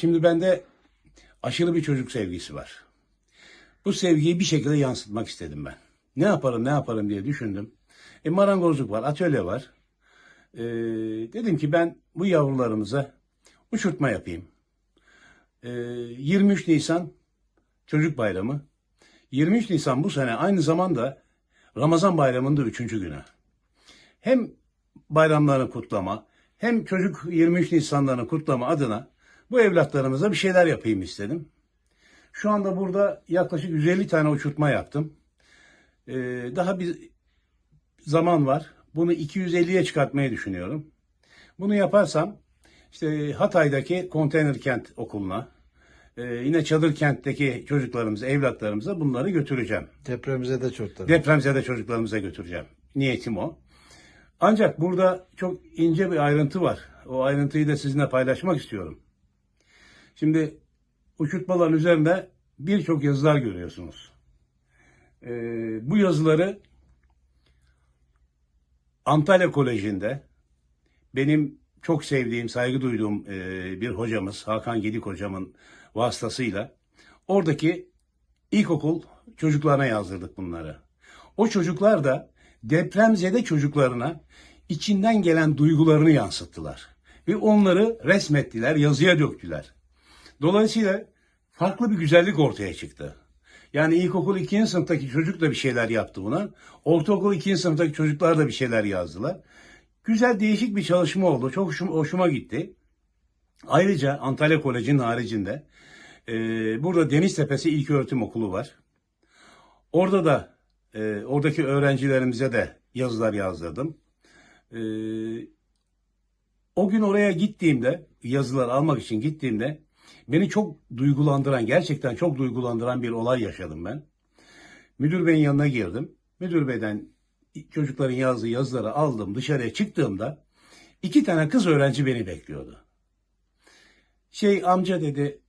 Şimdi bende aşırı bir çocuk sevgisi var. Bu sevgiyi bir şekilde yansıtmak istedim ben. Ne yaparım ne yaparım diye düşündüm. E marangozluk var, atölye var. E, dedim ki ben bu yavrularımıza uçurtma yapayım. E, 23 Nisan Çocuk Bayramı. 23 Nisan bu sene aynı zamanda Ramazan Bayramı'nın da üçüncü günü. Hem bayramlarını kutlama hem çocuk 23 Nisanlarını kutlama adına bu evlatlarımıza bir şeyler yapayım istedim. Şu anda burada yaklaşık 150 tane uçurtma yaptım. Ee, daha bir zaman var. Bunu 250'ye çıkartmayı düşünüyorum. Bunu yaparsam işte Hatay'daki konteyner kent okuluna, e, yine çadır kentteki çocuklarımıza, evlatlarımıza bunları götüreceğim. Depremize de çok tabii. Depremzede çocuklarımıza götüreceğim. Niyetim o. Ancak burada çok ince bir ayrıntı var. O ayrıntıyı da sizinle paylaşmak istiyorum. Şimdi uçurtmaların üzerinde birçok yazılar görüyorsunuz. Ee, bu yazıları Antalya Koleji'nde benim çok sevdiğim, saygı duyduğum e, bir hocamız, Hakan Gedik hocamın vasıtasıyla oradaki ilkokul çocuklarına yazdırdık bunları. O çocuklar da depremzede çocuklarına içinden gelen duygularını yansıttılar. Ve onları resmettiler, yazıya döktüler. Dolayısıyla farklı bir güzellik ortaya çıktı. Yani ilkokul ikinci sınıftaki çocuk da bir şeyler yaptı buna. Ortaokul ikinci sınıftaki çocuklar da bir şeyler yazdılar. Güzel değişik bir çalışma oldu. Çok hoşuma, hoşuma gitti. Ayrıca Antalya Koleji'nin haricinde e, burada Deniztepesi İlköğretim Okulu var. Orada da e, oradaki öğrencilerimize de yazılar yazdırdım. E, o gün oraya gittiğimde, yazılar almak için gittiğimde beni çok duygulandıran, gerçekten çok duygulandıran bir olay yaşadım ben. Müdür beyin yanına girdim. Müdür beyden çocukların yazdığı yazıları aldım. Dışarıya çıktığımda iki tane kız öğrenci beni bekliyordu. Şey amca dedi,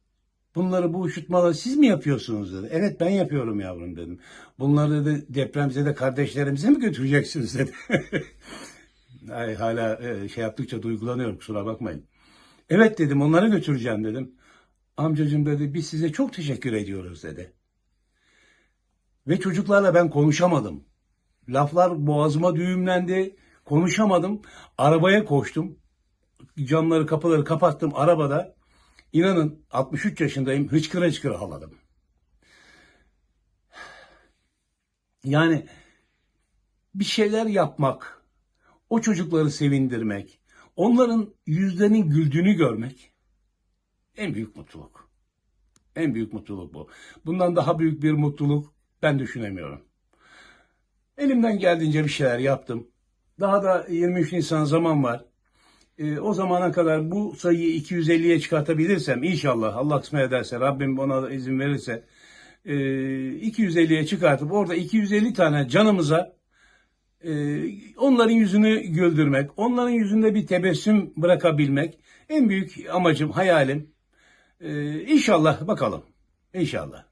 bunları bu uçurtmaları siz mi yapıyorsunuz dedi. Evet ben yapıyorum yavrum dedim. Bunları dedi depremzede kardeşlerimize mi götüreceksiniz dedi. Ay, hala e, şey yaptıkça duygulanıyorum kusura bakmayın. Evet dedim onları götüreceğim dedim. Amcacığım dedi biz size çok teşekkür ediyoruz dedi. Ve çocuklarla ben konuşamadım. Laflar boğazıma düğümlendi. Konuşamadım. Arabaya koştum. Camları kapıları kapattım arabada. İnanın 63 yaşındayım. Hıçkıra hıçkıra ağladım. Yani bir şeyler yapmak, o çocukları sevindirmek, onların yüzlerinin güldüğünü görmek en büyük mutluluk. En büyük mutluluk bu. Bundan daha büyük bir mutluluk ben düşünemiyorum. Elimden geldiğince bir şeyler yaptım. Daha da 23 Nisan zaman var. Ee, o zamana kadar bu sayıyı 250'ye çıkartabilirsem inşallah Allah kısmet ederse Rabbim bana izin verirse e, 250'ye çıkartıp orada 250 tane canımıza e, onların yüzünü güldürmek, onların yüzünde bir tebessüm bırakabilmek en büyük amacım, hayalim. E, inşallah bakalım. İnşallah.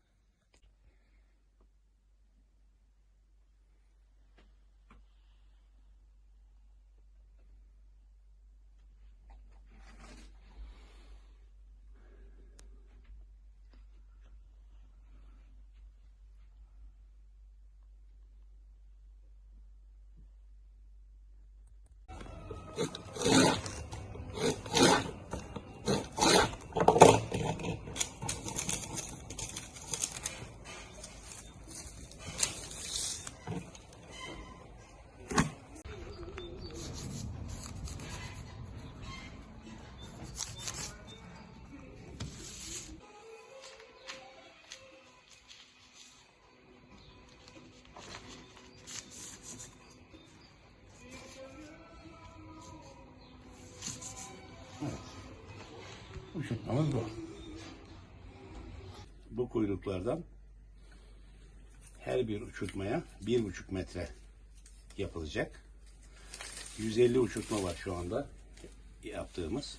Uçurtmamız bu. Bu kuyruklardan her bir uçurtmaya bir buçuk metre yapılacak. 150 uçurtma var şu anda yaptığımız.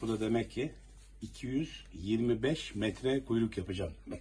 Bu da demek ki 225 metre kuyruk yapacağım.